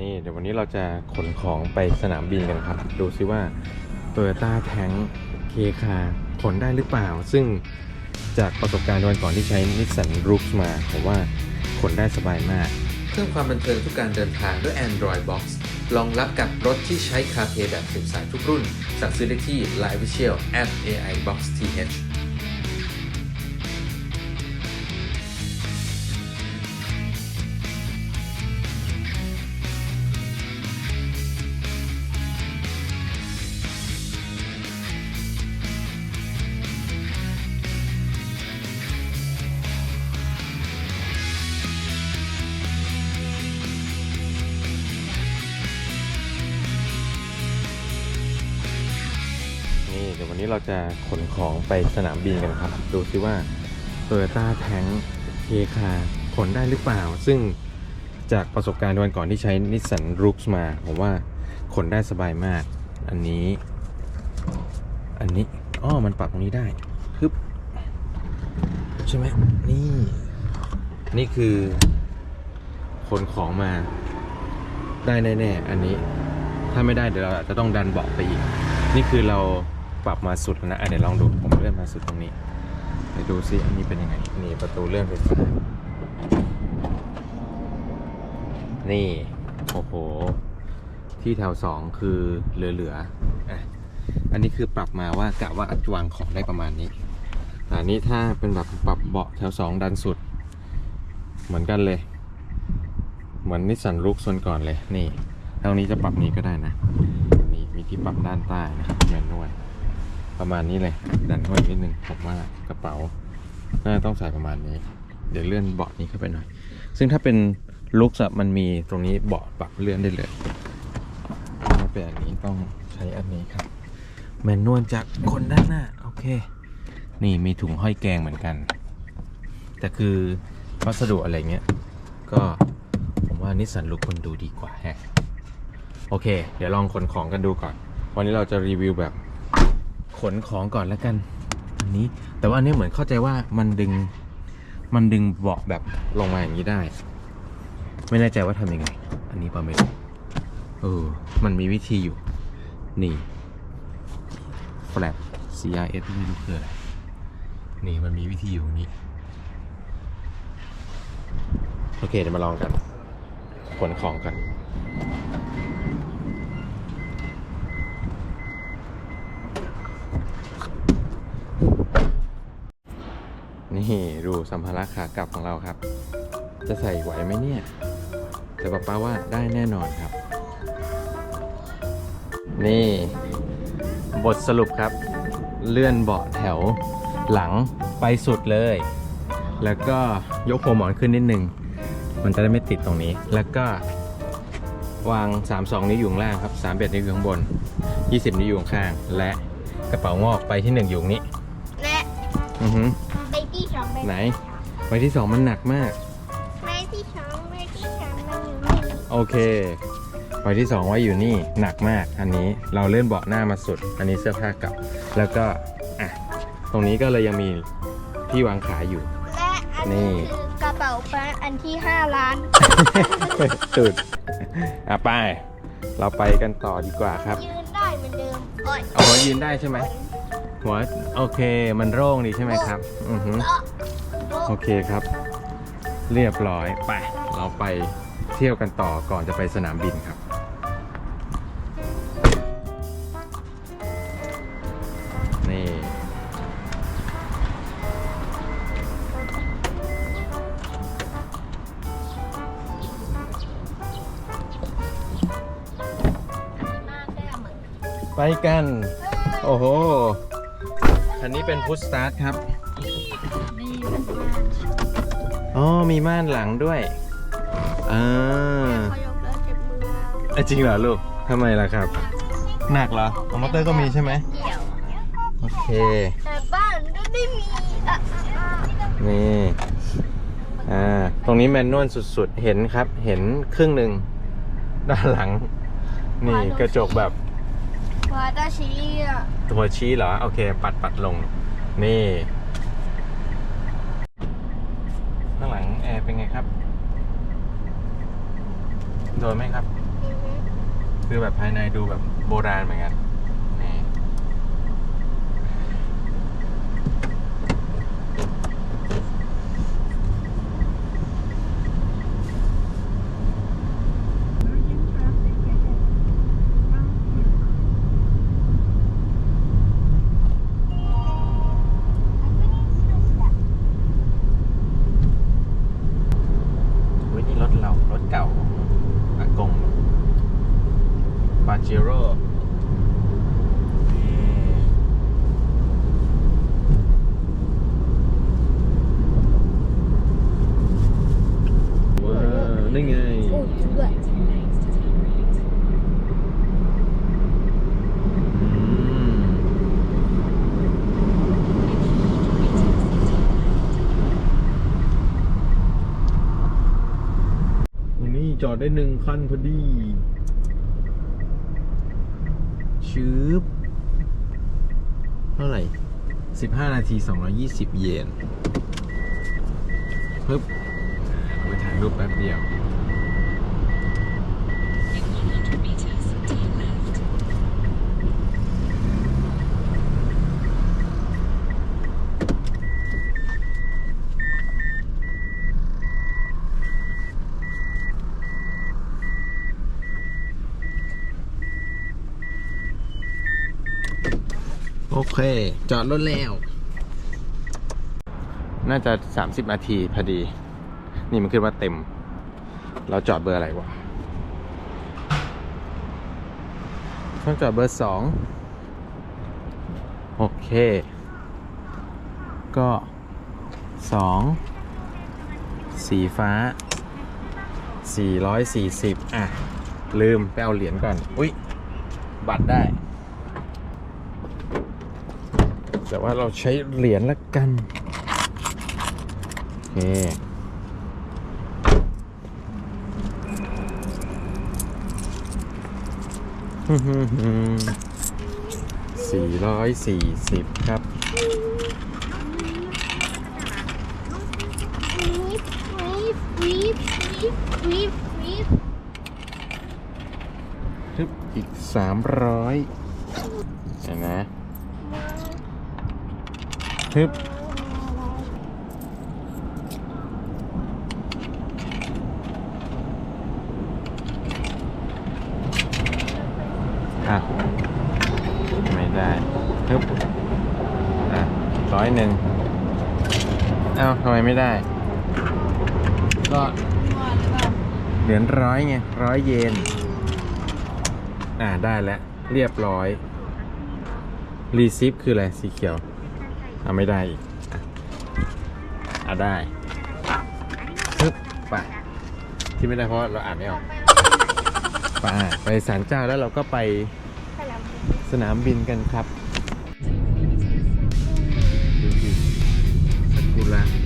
นี่เดี๋ยววันนี้เราจะขนของไปสนามบินกันครับ ดูซิว่า Toyota Tank K คคาขนได้หรือเปล่า ซึ่งจากประสบการณ์วันก่อนที่ใช้ Nissan Rooks มาผมว่าขนได้สบายมากเพิ่มความบันเทิงทุกการเดินทางด้วย Android Box รองรับกับรถที่ใช้ CarPlay แบบสิบสายทุกรุ่น สั่งซื้อได้ที่ Line Official at AI Box TH เราจะขนของไปสนามบินกันครับ ดูซิว่า Toyota Tank K คาขนได้หรือเปล่า ซึ่งจากประสบการณ์วันก่อนที่ใช้ Nissan Rooks มา ผมว่าขนได้สบายมาก อันนี้ อันนี้อ้อมันปรับตรงนี้ได้ฮึบใช่ไหมนี่ นี่คือขนของมาได้แน่ๆอันนี้ ถ้าไม่ได้เดี๋ยวเราจจะต้องดันเบาะไปอีก นี่คือเรา ปรับมาสุดนะเดี๋ยวลองดูผมเลื่อนมาสุดตรงนี้เดี๋ยวดูซิอันนี้เป็นยังไงนี่ประตูเลื่อนไฟฟ้านี่โอ้โหที่แถวสองคือเหลือๆอะอันนี้คือปรับมาว่ากะว่าอัดวางของได้ประมาณนี้แต่อันนี้ถ้าเป็นแบบปรับเบาะแถวสองดันสุด เหมือนกันเลย เหมือนนิสสันลุกส่วนก่อนเลยนี่ทางนี้จะปรับนี้ก็ได้นะนี่มีที่ปรับด้านใต้นะครับแมนนวล ประมาณนี้เลย ดันเข้าไปนิดนึงผมว่ากระเป๋าน่าต้องใส่ประมาณนี้ เดี๋ยวเลื่อนเบาะนี้เข้าไปหน่อย ซึ่งถ้าเป็นลุกส์อะมันมีตรงนี้เบาะปรับเลื่อนได้เลยถ้าเป็นอันนี้ต้องใช้อันนี้ครับแมนนวลจากคนด้านหน้าโอเค นี่มีถุงห้อยแกงเหมือนกัน แต่คือวัสดุอะไรเงี้ย ก็ผมว่านิสสันลุกคนดูดีกว่าแฮะโอเค เดี๋ยวลองขนของกันดูก่อน วันนี้เราจะรีวิวแบบ ขนของก่อนแล้วกัน อันนี้ แต่ว่าอันนี้เหมือนเข้าใจว่ามันดึง มันดึงเบาะแบบลงมาอย่างนี้ได้ ไม่แน่ใจว่าทำยังไง อันนี้ปะไม่รู้เออ มันมีวิธีอยู่ นี่ flap CRS ไม่รู้คืออะไร นี่มันมีวิธีอยู่ตรงนี้ โอเค เดี๋ยวมาลองกัน ขนของกัน นี่ดูสัมภาระขากลับของเราครับ จะใส่ไหวไหมเนี่ย แต่ป้าป้าว่าได้แน่นอนครับ นี่ บทสรุปครับ เลื่อนเบาะแถวหลังไปสุดเลย แล้วก็ยกหัวหมอนขึ้นนิดนึง มันจะได้ไม่ติดตรงนี้ แล้วก็วาง 32 นิ้วอยู่ข้างล่างครับ31นิ้วอยู่ข้างบน 20 นิ้วอยู่ข้างๆและกระเป๋างอกไปที่ 1 อยู่ตรงนี้ และ อือหือใบ ที่สองใบไหน ใบที่2มันหนักมากใบที่สองใบที่สามมันอยู่นี่โอเคใบที่2ไว้อยู่นี่หนักมาก อันนี้เราเลื่อนเบาะหน้ามาสุด อันนี้เสื้อผ้ากลับ แล้วก็อะตรงนี้ก็เลยยังมีที่วางขายอยู่ และอันนี่นี้คือกระเป๋าแบงค์อันที่5ล้านสุดอะไป เราไปกันต่อดีกว่าครับยืนได้เหมือนเดิมโอ้ยอ๋อยืนได้ใช่ไหม หัวโอเคมันโร่งดีใช่ไหมครับ อือหือโอเคครับ เรียบร้อยไปเราไปเที่ยวกันต่อก่อนจะไปสนามบินครับ นี่ไปกัน โอ้โห อันนี้เป็นพุทสตาร์ทครับอ๋อ มีม่านหลังด้วยอ่าเขายกแล้วเจ็บมืออะจริงเหรอลูกทำไมล่ะครับ หนักเหรอของมอเตอร์ก็มีใช่ไหมเดี่ยว โอเค แต่บ้านก็ไม่มีอะนี่ อ่า ตรงนี้แมนนวลสุดๆ เห็นครับ เห็นครึ่งหนึ่งด้านหลัง นี่กระจกแบบ วาตาชีอะตัวชี้เหรอ โอเค ปัดปัดลง นี่ ข้างหลังแอร์เป็นไงครับ โดนไหมครับ คือแบบภายในดูแบบโบราณเหมือนกันนี่เว้ยนี่รถเรา รถเก่าอากงปา เจโร่ว้าวนี่ไง โอ้ยด้วยอืมวันนี้จอดได้หนึ่งคันพอดี ชืบเท่าไหร่ 15 นาที 220 เยนปึ๊บเราไปถ่ายรูปแป๊บเดียว โอเค จอดรถแล้ว น่าจะ 30 นาทีพอดี นี่มันขึ้นว่าเต็ม เราจอดเบอร์อะไรวะต้องจอดเบอร์สองโอเค ก็สองสีฟ้า 440 อะ ลืมไปเอาเหรียญก่อน อุ้ยบัตรได้ แต่ว่าเราใช้เหรียญละกันโอเคสี่ร้อยสี่สิบครับทึบอีกสามร้อยเห็นนะ ทึบอะไม่ได้ทึบอะร้อยหนึ่งเอ้าทำไมไม่ได้ ก็เหรียญร้อยไงร้อยเยนอ่าได้แล้ว เรียบร้อย รีซิปคืออะไร สีเขียว ทาไม่ได้อีกอะได้ปึ๊บไปที่ไม่ได้เพราะเราอ่านไม่ออกป่าไปศาลเจ้าแล้วเราก็ไปสนามบินกันครับดูสิสักกุละ